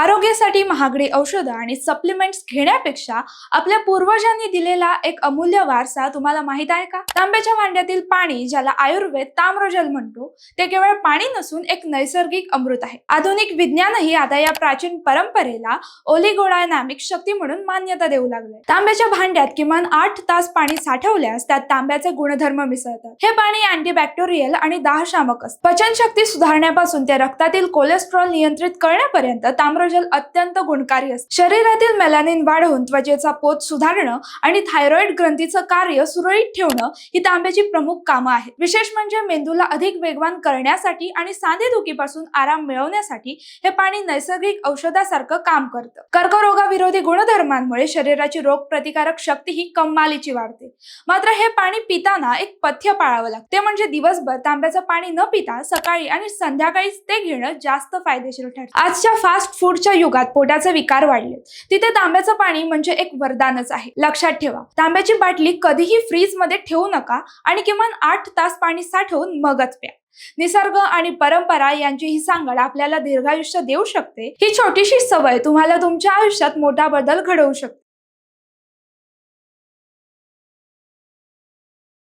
आरोग्यासाठी महागडी औषधं आणि सप्लिमेंट्स घेण्यापेक्षा आपल्या पूर्वजांनी दिलेला एक अमूल्य वारसा तुम्हाला माहीत आहे का? तांब्याच्या भांड्यातील पाणी ज्याला आयुर्वेद ताम्रजल म्हणतो ते केवळ पाणी नसून एक नैसर्गिक अमृत आहे. आधुनिक विज्ञानही आता या प्राचीन परंपरेला ओलिगोडायनामिक शक्ती म्हणून मान्यता देऊ लागले तांब्याच्या भांड्यात किमान आठ तास पाणी साठवल्यास त्यात तांब्याचे गुणधर्म मिसळतात. हे पाणी अँटीबॅक्टेरियल आणि दाहशामक असते. पचनशक्ती सुधारण्यापासून ते रक्तातील कोलेस्ट्रॉल नियंत्रित करण्यापर्यंत ताम्रजल अत्यंत गुणकारी असते. शरीरातील मेलानिन वाढवून त्वचेचा पोत सुधारणं आणि थायरॉइड ग्रंथीचं कार्य सुरळीत ठेवणं ही तांब्याची प्रमुख कामं आहेत. विशेष म्हणजे मेंदूला अधिक वेगवान करण्यासाठी आणि सांधेदुखीपासून आराम मिळवण्यासाठी हे पाणी नैसर्गिक औषधासारखं काम करतं. कर्करोगाविरोधी गुणधर्मांमुळे शरीराची रोग प्रतिकारक शक्ती ही कमालीची वाढते. मात्र हे पाणी पिताना एक पथ्य पाळावं लागतं. ते म्हणजे दिवसभर तांब्याचं पाणी न पिता सकाळी आणि संध्याकाळीच ते घेणं जास्त फायदेशीर ठरतं. आजच्या फास्ट फूड फूडच्या युगात पोटाचे विकार वाढले. तिथे तांब्याचं पाणी म्हणजे एक वरदानच आहे. लक्षात ठेवा तांब्याची बाटली कधीही फ्रीजमध्ये ठेवू नका आणि किमान आठ तास पाणी साठवून मगच प्या. निसर्ग आणि परंपरा यांची ही सांगड आपल्याला दीर्घायुष्य देऊ शकते. ही छोटीशी सवय तुम्हाला तुमच्या आयुष्यात मोठा बदल घडवू शकते.